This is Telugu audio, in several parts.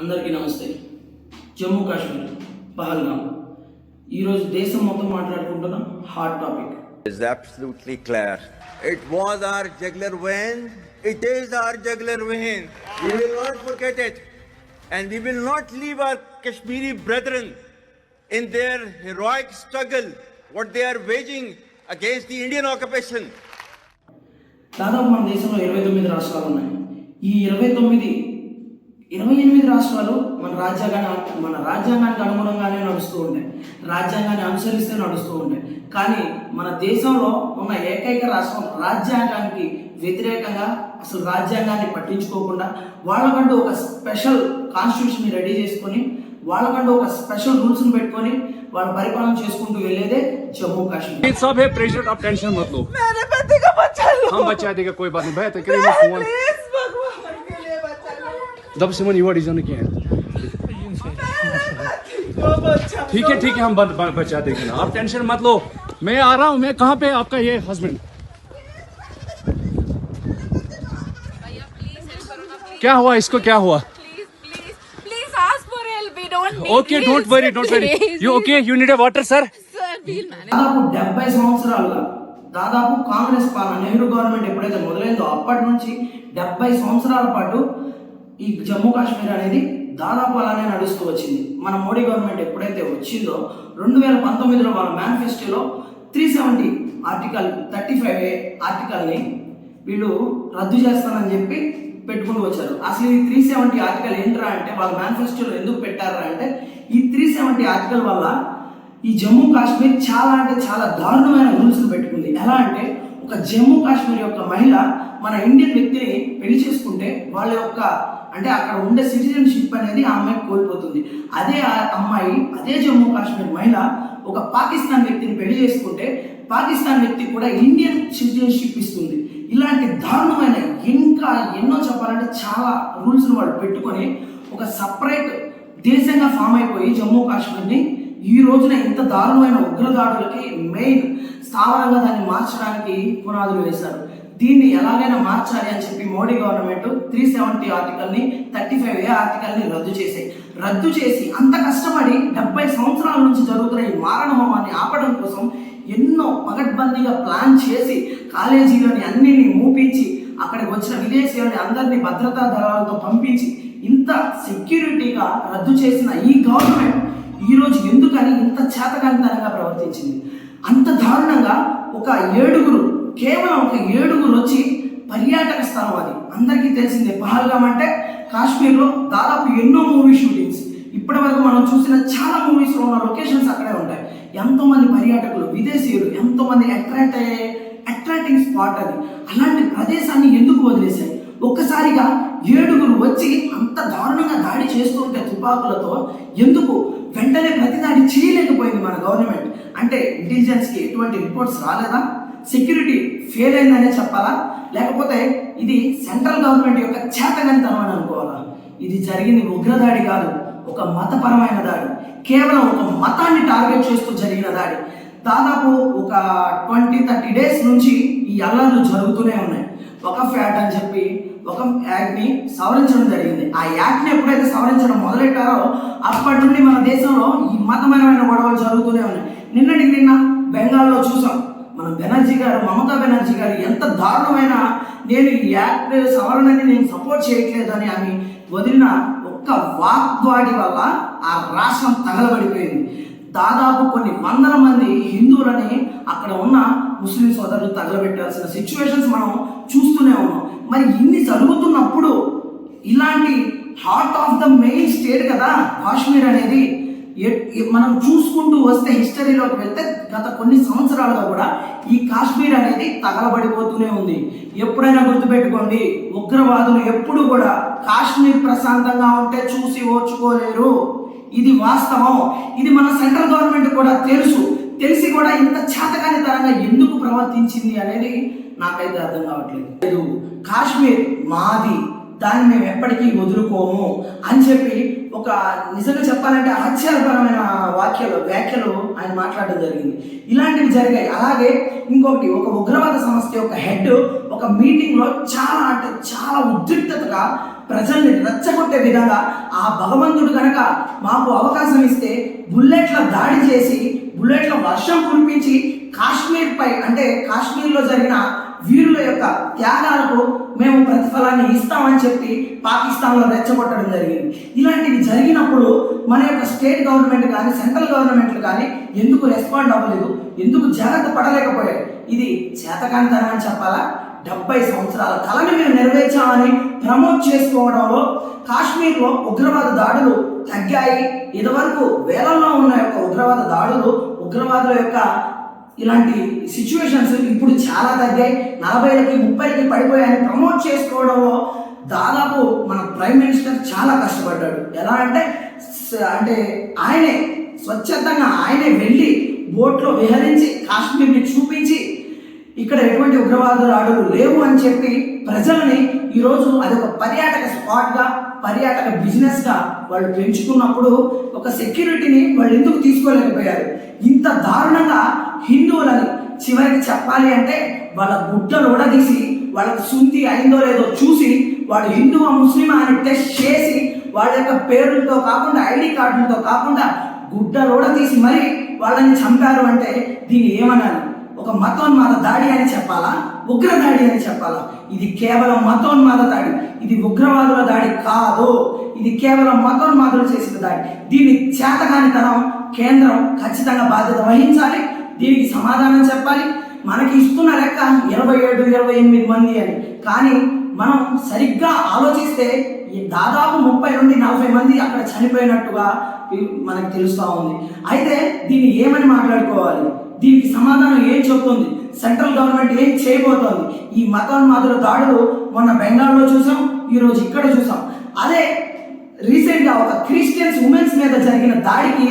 అందరికీ నమస్తే జమ్మూ కాశ్మీర్ పహల్గాం ఈరోజు దేశం మొత్తం మాట్లాడుకుంటున్న hot topic is absolutely clear. It was our jugular vein. It is our jugular vein. We will not forget it. And we will not leave our Kashmiri brethren in their heroic struggle, what they are waging against the Indian occupation. దాదాపు మన దేశంలో ఇరవై తొమ్మిది రాష్ట్రాలు ఉన్నాయి ఈ ఇరవై తొమ్మిది ఇరవై ఎనిమిది రాష్ట్రాలు మన రాజ్యాంగాన్ని మన రాజ్యాంగానికి అనుగుణంగానే నడుస్తూ ఉంటాయి రాజ్యాంగాన్ని అనుసరిస్తే నడుస్తూ ఉంటాయి కానీ మన దేశంలో ఉన్న ఏకైక రాష్ట్రం రాజ్యాంగానికి వ్యతిరేకంగా అసలు రాజ్యాంగాన్ని పట్టించుకోకుండా వాళ్ళకంటూ ఒక స్పెషల్ కాన్స్టిట్యూషన్ రెడీ చేసుకొని వాళ్ళకంటూ ఒక స్పెషల్ రూల్స్ని పెట్టుకొని వాళ్ళ పరిపాలన చేసుకుంటూ వెళ్ళేదే జమ్మూ కాశ్మీర్ ये सब है प्रेशर आप टेंशन मत लो मेरे पति का बच्चा लो हम बचा देगा कोई बात नहीं भैया तो लो दब सिमन युवा डिजाइन किए हैं वो बच्चा ठीक है ठीक है हम बच- ब- बचा देंगे ना आप टेंशन मत लो मैं आ रहा हूँ मैं कहाँ पे आपका ये हस्बैंड क्या हुआ इसको क्या हुआ Please, please, please ask for help. We don't need okay don't worry don't worry you okay you need a water sir Sir, we'll manage. దాదాపు డెబ్బై సంవత్సరాలుగా దాదాపు కాంగ్రెస్ పాలన నెహ్రూ గవర్నమెంట్ ఎప్పుడైతే మొదలైందో అప్పటి నుంచి డెబ్బై సంవత్సరాల పాటు ఈ జమ్మూ కాశ్మీర్ అనేది దాదాపు అలానే నడుస్తూ వచ్చింది. మన మోడీ గవర్నమెంట్ ఎప్పుడైతే వచ్చిందో రెండు వేల పంతొమ్మిదిలో వాళ్ళ మేనిఫెస్టోలో three seventy article thirty five A ఆర్టికల్ని వీళ్ళు రద్దు చేస్తానని చెప్పి పెట్టుకుంటూ వచ్చారు. అసలు ఈ త్రీ సెవెంటీ ఆర్టికల్ ఏంట్రా అంటే వాళ్ళ మేనిఫెస్టోలో ఎందుకు పెట్టారా అంటే ఈ త్రీ సెవెంటీ ఆర్టికల్ వల్ల ఈ జమ్మూ కాశ్మీర్ చాలా అంటే చాలా దారుణమైన రూల్స్ని పెట్టుకుంది. ఎలా అంటే ఒక జమ్మూ కాశ్మీర్ యొక్క మహిళ మన ఇండియన్ వ్యక్తిని పెళ్ళి చేసుకుంటే వాళ్ళ యొక్క అంటే అక్కడ ఉండే సిటిజన్షిప్ అనేది ఆ అమ్మాయి కోల్పోతుంది. అదే ఆ అమ్మాయి అదే జమ్మూ కాశ్మీర్ మహిళ ఒక పాకిస్తాన్ వ్యక్తిని పెళ్ళి చేసుకుంటే పాకిస్తాన్ వ్యక్తి కూడా ఇండియన్ సిటిజన్షిప్ ఇస్తుంది. ఇలాంటి దారుణమైన ఇంకా ఎన్నో చెప్పాలంటే చాలా రూల్స్ వాళ్ళు పెట్టుకొని ఒక సపరేట్ దేశంగా ఫామ్ అయిపోయి జమ్మూ కాశ్మీర్ని ఈ రోజున ఇంత దారుణమైన ఉగ్రదాడులకి మెయిన్ స్థావరంగా దాన్ని మార్చడానికి పునాదులు వేశారు. దీన్ని ఎలాగైనా మార్చాలి అని చెప్పి మోడీ గవర్నమెంట్ త్రీ సెవెంటీ ఆర్టికల్ని థర్టీ ఫైవ్ ఏ ఆర్టికల్ని రద్దు చేసాయి రద్దు చేసి అంత కష్టపడి డెబ్బై సంవత్సరాల నుంచి జరుగుతున్న ఈ మారణ హోమాన్ని ఆపడం కోసం ఎన్నో పగడ్బందీగా ప్లాన్ చేసి కాలేజీలోని అన్నిని మూపించి అక్కడికి వచ్చిన విదేశీయులని అందరినీ భద్రతా దళాలతో పంపించి ఇంత సెక్యూరిటీగా రద్దు చేసిన ఈ గవర్నమెంట్ ఈరోజు ఎందుకని ఇంత చేతకాంతనంగా ప్రవర్తించింది? అంత దారుణంగా ఒక ఏడుగురు కేవలం ఒక ఏడుగురు వచ్చి పర్యాటక స్థలం అది. అందరికీ తెలిసిందే పహల్గామ్ అంటే కాశ్మీర్లో దాదాపు ఎన్నో మూవీ షూటింగ్స్ ఇప్పటి వరకు మనం చూసిన చాలా మూవీస్లో ఉన్న లొకేషన్స్ అక్కడే ఉంటాయి. ఎంతోమంది పర్యాటకులు విదేశీయులు ఎంతోమంది అట్రాక్ట్ అయ్యే అట్రాక్టింగ్ స్పాట్ అది. అలాంటి ప్రదేశాన్ని ఎందుకు వదిలేశాయి? ఒక్కసారిగా ఏడుగురు వచ్చి అంత దారుణంగా దాడి చేస్తుంటే తుపాకులతో ఎందుకు వెంటనే ప్రతిదాడి చేయలేకపోయింది మన గవర్నమెంట్ అంటే ఇంటెలిజెన్స్కి ఎటువంటి రిపోర్ట్స్ రాలేదా? సెక్యూరిటీ ఫెయిల్ అయిందనే చెప్పాలా? లేకపోతే ఇది సెంట్రల్ గవర్నమెంట్ యొక్క చేతగనితనం అని అనుకోవాలా? ఇది జరిగింది ఉగ్రదాడి కాదు ఒక మతపరమైన దాడి. కేవలం ఒక మతాన్ని టార్గెట్ చేస్తూ జరిగిన దాడి. దాదాపు ఒక ట్వంటీ థర్టీ డేస్ నుంచి ఈ అల్లర్లు జరుగుతూనే ఉన్నాయి. ఒక ఫ్యాట్ అని చెప్పి ఒక యాక్ట్ని సవరించడం జరిగింది. ఆ యాక్ట్ని ఎప్పుడైతే సవరించడం మొదలెట్టారో అప్పటి నుండి మన దేశంలో ఈ మతపరమైన గొడవలు జరుగుతూనే ఉన్నాయి. నిన్నటికి నిన్న బెంగాల్లో చూసాం. మన బెనర్జీ గారు మమతా బెనర్జీ గారు ఎంత దారుణమైన నేను ఈ యాక్ట్ సవరణని నేను సపోర్ట్ చేయట్లేదని అని వదిలిన ఒక్క వాగ్వాడి వల్ల ఆ రాష్ట్రం తగలబడిపోయింది. దాదాపు కొన్ని వందల మంది హిందువులని అక్కడ ఉన్న ముస్లిం సోదరులు తగలబెట్టాల్సిన సిచ్యువేషన్స్ మనం చూస్తూనే ఉన్నాం. మరి ఇన్ని జరుగుతున్నప్పుడు ఇలాంటి heart of the main state కదా కాశ్మీర్ అనేది మనం చూసుకుంటూ వస్తే హిస్టరీలోకి వెళ్తే గత కొన్ని సంవత్సరాలుగా కూడా ఈ కాశ్మీర్ అనేది తగలబడిపోతూనే ఉంది. ఎప్పుడైనా గుర్తుపెట్టుకోండి ఉగ్రవాదులు ఎప్పుడు కూడా కాశ్మీర్ ప్రశాంతంగా ఉంటే చూసి ఓర్చుకోలేరు. ఇది వాస్తవం. ఇది మన సెంట్రల్ గవర్నమెంట్ కూడా తెలుసు. తెలిసి కూడా ఇంత చేతకాని తరంగా ఎందుకు ప్రవర్తించింది అనేది నాకైతే అర్థం కావట్లేదు. లేదు కాశ్మీర్ మాది దాన్ని మేము ఎప్పటికీ వదులుకోము అని చెప్పి ఒక నిజంగా చెప్పాలంటే ఆశ్చర్యపరమైన వాక్యాలు వ్యాఖ్యలు ఆయన మాట్లాడడం జరిగింది. ఇలాంటివి జరిగాయి. అలాగే ఇంకొకటి ఒక ఉగ్రవాద సంస్థ యొక్క హెడ్ ఒక మీటింగ్లో చాలా అంటే చాలా ఉద్రిక్తతగా ప్రజల్ని రెచ్చగొట్టే విధంగా ఆ భగవంతుడు కనుక మాకు అవకాశం ఇస్తే బుల్లెట్ల దాడి చేసి బుల్లెట్ల వర్షం కురిపించి కాశ్మీర్ పై అంటే కాశ్మీర్లో జరిగిన వీరుల యొక్క త్యాగాలకు మేము ప్రతిఫలాన్ని ఇస్తామని చెప్పి పాకిస్తాన్లో రెచ్చగొట్టడం జరిగింది. ఇలాంటివి జరిగినప్పుడు మన యొక్క స్టేట్ గవర్నమెంట్ కానీ సెంట్రల్ గవర్నమెంట్లు కానీ ఎందుకు రెస్పాండ్ అవ్వలేదు? ఎందుకు జాగ్రత్త పడలేకపోయాయి ఇది చేతకానితనం అని చెప్పాలా? డెబ్బై సంవత్సరాల కళని మేము నెరవేర్చామని ప్రమోట్ చేసుకోవడంలో కాశ్మీర్లో ఉగ్రవాద దాడులు తగ్గాయి. ఇదివరకు వేలల్లో ఉన్న యొక్క ఉగ్రవాద దాడులు ఉగ్రవాదుల యొక్క ఇలాంటి సిచ్యువేషన్స్ ఇప్పుడు చాలా తగ్గాయి. నలభైలకి ముప్పైకి పడిపోయాయని ప్రమోట్ చేసుకోవడంలో దాదాపు మన ప్రైమ్ మినిస్టర్ చాలా కష్టపడ్డాడు. ఎలా అంటే అంటే ఆయనే స్వచ్ఛందంగా ఆయనే వెళ్ళి బోట్లో విహరించి కాశ్మీర్ని చూపించి ఇక్కడ ఎటువంటి ఉగ్రవాద దాడులు లేవు అని చెప్పి ప్రజల్ని ఈరోజు అది ఒక పర్యాటక స్పాట్గా పర్యాటక బిజినెస్గా వాళ్ళు పెంచుకున్నప్పుడు ఒక సెక్యూరిటీని వాళ్ళు ఎందుకు తీసుకోలేకపోయారు? ఇంత దారుణంగా హిందువులని చివరికి చెప్పాలి అంటే వాళ్ళ గుడ్డలు ఉడదీసి వాళ్ళకి శుద్ధి అయిందో లేదో చూసి వాడు హిందువా ముస్లిమా అని టెస్ట్ చేసి వాళ్ళ యొక్క పేర్లతో కాకుండా ఐడి కార్డులతో కాకుండా గుడ్డలు తీసి మరి వాళ్ళని చంపారు అంటే దీన్ని ఏమనాలి? ఒక మతోన్మాద దాడి అని చెప్పాలా? ఉగ్ర దాడి అని చెప్పాలా? ఇది కేవలం మతోన్మాద దాడి. ఇది ఉగ్రవాదుల దాడి కాదు. ఇది కేవలం మతోన్మాదులు చేసిన దాడి. దీన్ని చేతకానితనం కేంద్రం ఖచ్చితంగా బాధ్యత వహించాలి. దీనికి సమాధానం చెప్పాలి? మనకి ఇస్తున్న లెక్క ఇరవై ఏడు ఇరవై ఎనిమిది మంది అని. కానీ మనం సరిగ్గా ఆలోచిస్తే ఈ దాదాపు ముప్పై నుండి నలభై మంది అక్కడ చనిపోయినట్టుగా మనకు తెలుస్తూ ఉంది. అయితే దీన్ని ఏమని మాట్లాడుకోవాలి? దీనికి సమాధానం ఏం చెప్తుంది సెంట్రల్ గవర్నమెంట్ ఏం చేయబోతోంది? ఈ మతోన్మాదుల దాడులు మొన్న బెంగాల్లో చూసాం ఈరోజు ఇక్కడ చూసాం. అదే రీసెంట్గా ఒక క్రిస్టియన్స్ ఉమెన్స్ మీద జరిగిన దాడికి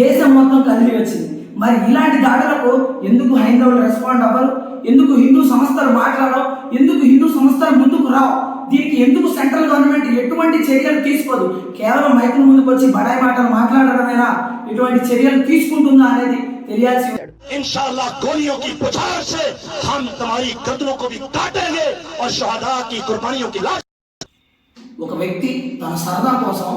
దేశం మొత్తం కదిలి వచ్చింది మరి ఇలాంటి దాడులకు ఎందుకు హైందవులు రెస్పాండ్ అవ్వరు ఎందుకు హిందూ సంస్థలు మాట్లాడవు ఎందుకు హిందూ సంస్థలు ముందుకు రావు దీనికి ఎందుకు సెంట్రల్ గవర్నమెంట్ ఎటువంటి చర్యలు తీసుకోదు కేవలం మైకుల ముందుకు వచ్చి బడాయి మాటలు మాట్లాడడమేనా ఇటువంటి చర్యలు తీసుకుంటుందా అనేది తెలియాల్సి ఉంది. इंशाल्लाह गोलियों की पुछार से हम तुम्हारी गर्दनों को भी काटेंगे और शहादा की कुर्बानियों की लाश ఒక వ్యక్తి తన సరదా కోసం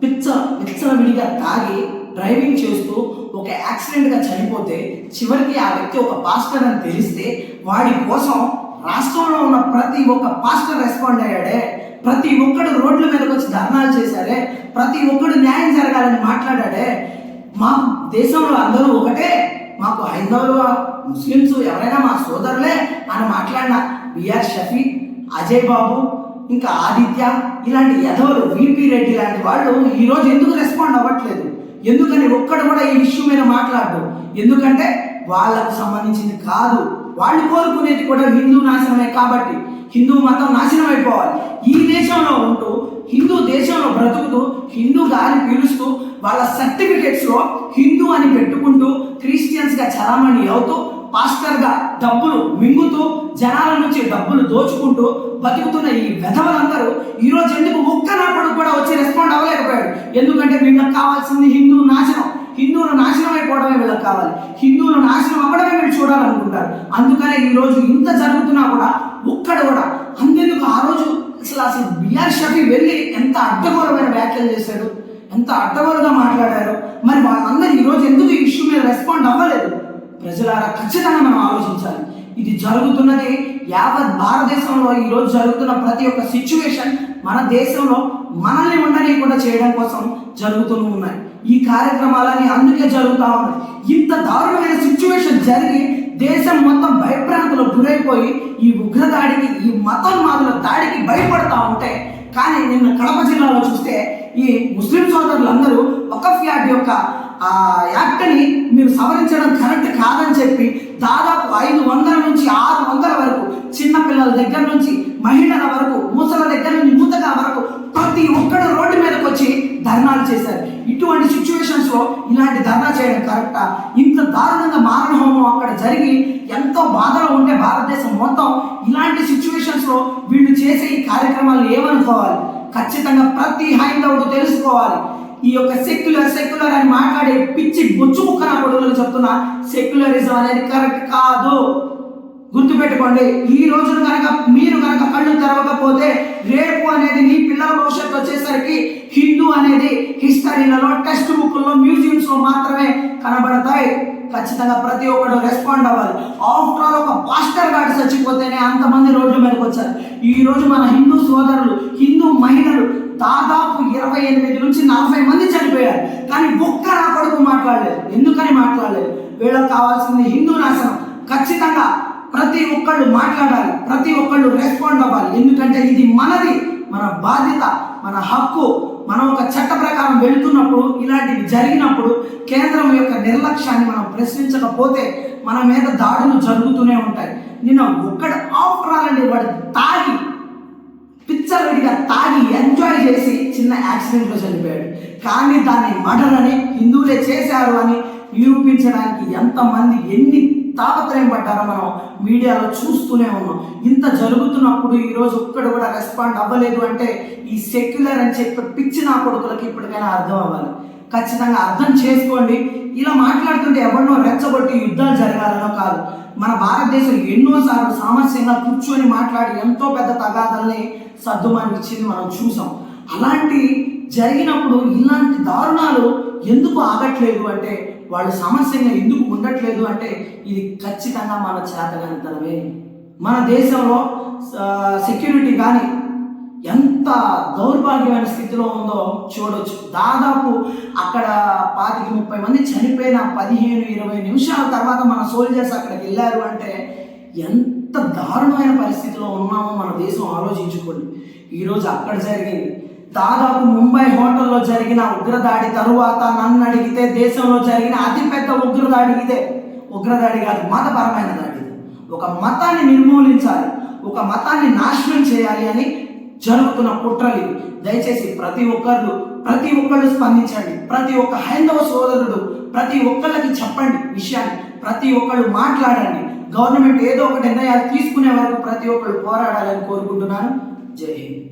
పిచ్చ పిచ్చల విడిగా తాగి డ్రైవింగ్ చేస్తూ ఒక యాక్సిడెంట్గా చనిపోతే చివరికి ఆ వ్యక్తి ఒక పాస్టర్ అని తెలిస్తే వాడి కోసం రాష్ట్రంలో ఉన్న ప్రతి ఒక్క పాస్టర్ రెస్పాండ్ అయ్యాడే. ప్రతి ఒక్కడు రోడ్ల మీదకి వచ్చి ధర్నాలు చేశాడే. ప్రతి ఒక్కడు న్యాయం జరగాలని మాట్లాడాడే. మా దేశంలో అందరూ ఒకటే. మాకు హైందవులు ముస్లిమ్స్ ఎవరైనా మా సోదరులే అని మాట్లాడిన బిఆర్ షఫీ అజయ్ బాబు ఇంకా ఆదిత్య ఇలాంటి యదవులు విపి రెడ్డి లాంటి వాళ్ళు ఈ రోజు ఎందుకు రెస్పాండ్ ఎందుకని ఒక్కడు కూడా ఈ విషయం మీద మాట్లాడదు ఎందుకంటే వాళ్ళకు సంబంధించింది కాదు. వాళ్ళు కోరుకునేది కూడా హిందూ నాశనమే కాబట్టి హిందూ మతం నాశనం అయిపోవాలి ఈ దేశంలో ఉంటూ హిందూ దేశంలో బ్రతుకుతూ హిందూ గాలి పీలుస్తూ వాళ్ళ సర్టిఫికెట్స్లో హిందూ అని పెట్టుకుంటూ క్రిస్టియన్స్గా చలామణి అవుతూ పాస్టర్గా డబ్బులు మింగుతూ జనాల నుంచి డబ్బులు దోచుకుంటూ బతుకుతున్న ఈ వెధవలందరూ ఈ రోజు ఎందుకు ఒక్క నాపడు కూడా వచ్చి రెస్పాండ్ అవ్వలేకపోయాడు? ఎందుకంటే వీళ్ళకి కావాల్సింది హిందూ నాశనం. హిందువులు నాశనం అయిపోవడమే వీళ్ళకి కావాలి. హిందువులు నాశనం అవ్వడమే వీళ్ళు చూడాలనుకుంటారు. అందుకనే ఈరోజు ఇంత జరుగుతున్నా కూడా ఒక్కడు కూడా అంతెందుకు ఆ రోజు అసలు అసలు బిఆర్ షఫీ వెళ్ళి ఎంత అడ్డగోరమైన వ్యాఖ్యలు చేశాడు? ఎంత అడ్డగోలుగా మాట్లాడారు? మరి వాళ్ళందరూ ఈ రోజు ఎందుకు ఈ ఇష్యూ మీద రెస్పాండ్ అవ్వలేదు? ప్రజలారా ఖచ్చితంగా మనం ఆలోచించాలి. ఇది జరుగుతున్నది యావత్ భారతదేశంలో ఈ రోజు జరుగుతున్న ప్రతి ఒక్క సిచ్యువేషన్ మన దేశంలో మనల్ని ఉండనీయకుండా చేయడం కోసం జరుగుతూ ఉన్నాయి. ఈ కార్యక్రమాలని అందుకే జరుగుతూ ఉన్నాయి. ఇంత దారుణమైన సిచ్యువేషన్ జరిగి దేశం మొత్తం భయభ్రాంతులకు గురైపోయి ఈ ఉగ్రదాడికి ఈ మతోన్మాదుల దాడికి భయపడతా ఉంటే కానీ నిన్న కడప జిల్లాలో చూస్తే ఈ ముస్లిం సోదరులందరూ వకఫ్ యార్డ్ యొక్క యాక్ట్ని మీరు సవరించడం కరెక్ట్ కాదని చెప్పి దాదాపు ఐదు వందల నుంచి ఆరు వందల వరకు చిన్న పిల్లల దగ్గర నుంచి మహిళల వరకు మూసల దగ్గర నుంచి మూతగా వరకు ప్రతి ఒక్కడు రోడ్డు మీదకి వచ్చి ధర్నాలు చేశారు. ఇటువంటి సిచ్యువేషన్స్లో ఇలాంటి ధర్నా చేయడం కరెక్టా? ఇంత దారుణంగా మారణ హోమం అక్కడ జరిగి ఎంతో బాధలో ఉండే భారతదేశం మొత్తం ఇలాంటి సిచ్యువేషన్స్లో వీళ్ళు చేసే ఈ కార్యక్రమాలు ఏమనుకోవాలి? ఖచ్చితంగా ప్రతి హైందవుడు తెలుసుకోవాలి. ఈ యొక్క సెక్యులర్ సెక్యులర్ అని మాట్లాడే పిచ్చి బొచ్చు ముక్క నా కొడుకులకు చెప్తున్నా సెక్యులరిజం అనేది కరెక్ట్ కాదు. గుర్తుపెట్టుకోండి ఈ రోజున కనుక మీరు కనుక కళ్ళు తెరవకపోతే రేపు అనేది నీ పిల్లల భవిష్యత్తు వచ్చేసరికి హిందూ అనేది హిస్టరీలలో టెక్స్ట్ బుక్లో మ్యూజియంస్లో మాత్రమే కనబడతాయి. ఖచ్చితంగా ప్రతి ఒక్కరు రెస్పాండ్ అవ్వాలి. ఆఫ్టర్ ఆల్ ఒక పాస్టర్ గార్డ్ చచ్చిపోతేనే అంతమంది రోడ్ల మీదకి వచ్చారు. ఈ రోజు మన హిందూ సోదరులు హిందూ మహిళలు దాదాపు ఇరవై ఎనిమిది నుంచి నలభై మంది చనిపోయారు. కానీ ఒక్క నా కొడుకు మాట్లాడలేదు. ఎందుకని మాట్లాడలేదు? వీళ్ళకి కావాల్సింది హిందూ నాశనం ఖచ్చితంగా ప్రతి ఒక్కళ్ళు మాట్లాడాలి. ప్రతి ఒక్కళ్ళు రెస్పాండ్ అవ్వాలి. ఎందుకంటే ఇది మనది. మన బాధ్యత మన హక్కు. మనం ఒక చట్ట ప్రకారం వెళుతున్నప్పుడు ఇలాంటివి జరిగినప్పుడు కేంద్రం యొక్క నిర్లక్ష్యాన్ని మనం ప్రశ్నించకపోతే మన మీద దాడులు జరుగుతూనే ఉంటాయి. నిన్న ఒక్కడ ఆఫ్ రాలండి వాడు తాగి పిచ్చలవిడిగా తాగి చేసి చిన్న యాక్సిడెంట్లో చనిపోయాడు. కానీ దాన్ని మర్డర్ అని హిందువులే చేశారు అని నిరూపించడానికి ఎంతమంది ఎన్ని తాపత్రయం పడ్డారో మనం మీడియాలో చూస్తూనే ఉన్నాం. ఇంత జరుగుతున్నప్పుడు ఈరోజు ఒక్కడు కూడా రెస్పాండ్ అవ్వలేదు అంటే ఈ సెక్యులర్ అని చెప్పి పిచ్చి నా కొడుకులకి ఇప్పటికైనా అర్థం అవ్వాలి. ఖచ్చితంగా అర్థం చేసుకోండి. ఇలా మాట్లాడుతుంటే ఎవరినో రెచ్చగొట్టి యుద్ధాలు జరగాలనో కాదు. మన భారతదేశం ఎన్నోసార్లు సామరస్యంగా కూర్చొని మాట్లాడి ఎంతో పెద్ద తగాదల్ని సర్దుమానిచ్చింది మనం చూసాం. అలాంటి జరిగినప్పుడు ఇలాంటి దారుణాలు ఎందుకు ఆగట్లేదు అంటే వాళ్ళు సమస్యగా ఎందుకు ఉండట్లేదు అంటే ఇది ఖచ్చితంగా మన చేతగానితనమే. మన దేశంలో సెక్యూరిటీ కానీ ఎంత దౌర్భాగ్యమైన స్థితిలో ఉందో చూడొచ్చు. దాదాపు అక్కడ పాతికి ముప్పై మంది చనిపోయిన పదిహేను ఇరవై నిమిషాల తర్వాత మన సోల్జర్స్ అక్కడికి వెళ్ళారు అంటే ఎంత దారుణమైన పరిస్థితిలో ఉన్నామో మన దేశం ఆలోచించుకోండి. ఈరోజు అక్కడ జరిగింది. దాదాపు ముంబై హోటల్లో జరిగిన ఉగ్రదాడి తరువాత నన్ను అడిగితే దేశంలో జరిగిన అతిపెద్ద ఉగ్రదాడి ఇదే. ఉగ్రదాడి కాదు మతపరమైన దాడి ఒక మతాన్ని నిర్మూలించాలి ఒక మతాన్ని నాశనం చేయాలి అని జరుగుతున్న కుట్రలు దయచేసి ప్రతి ఒక్కరు ప్రతి ఒక్కళ్ళు స్పందించండి. ప్రతి ఒక్క హైందవ సోదరుడు ప్రతి ఒక్కళ్ళకి చెప్పండి విషయాన్ని. ప్రతి ఒక్కళ్ళు మాట్లాడండి. గవర్నమెంట్ ఏదో ఒక నిర్ణయాలు తీసుకునే వరకు ప్రతి ఒక్కళ్ళు పోరాడాలని కోరుకుంటున్నాను. జై హింద్.